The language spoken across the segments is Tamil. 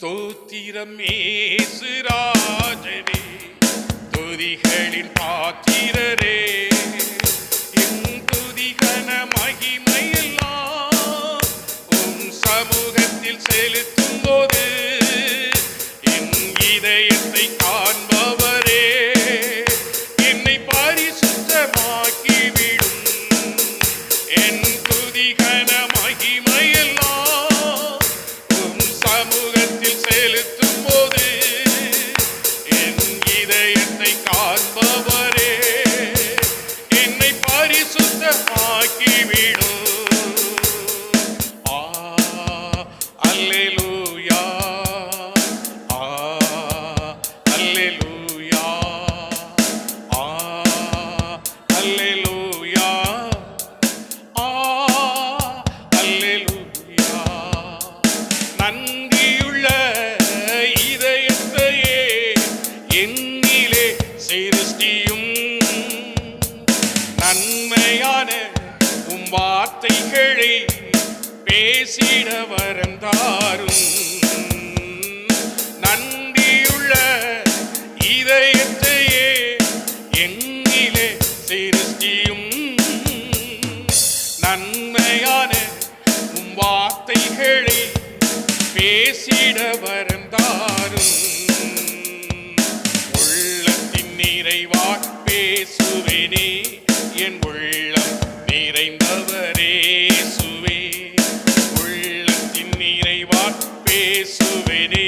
ஸ்தோத்திரம் ஏசு ஏசுராஜனே துதிகளின் பாத்திரரே. பரிசுத்தமாக்கிவிடும் ஆ நன்மையான உம் வார்த்தைகளை பேசிட வரந்தாரும். நன்றியுள்ள இதயத்தையே எண்ணிலே சிருஷ்டியும். நன்மையான உம் வார்த்தைகளை பேசிட வரந்தாரும். என் உள்ளம் நிறைந்தவரே சுவே உள்ளத்தின் நிறைவா பேசுவேனே.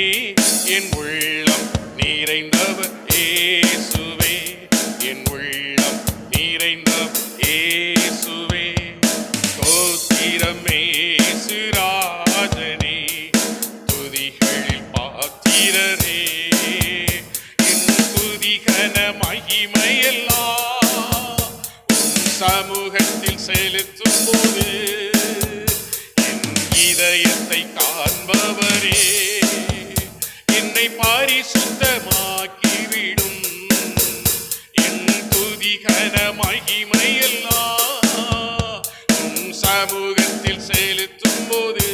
என் உள்ளம் நிறைந்தவர் ஏசுவே என் உள்ளம் நிறைந்தவர் ஏசுவே ஸ்தோத்திரமே ஆண்டவரே என்னை பாரிசுத்தமாக்கிவிடும். என் துதிகர மகிமையெல்லாம் சமூகத்தில் செலுத்தும் போது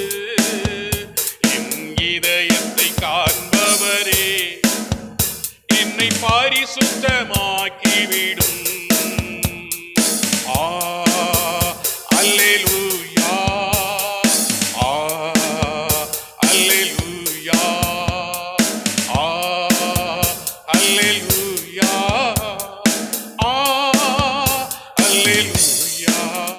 என் இதயத்தை காண்பவரே என்னை பாரிசுத்தமாக்கிவிடும்.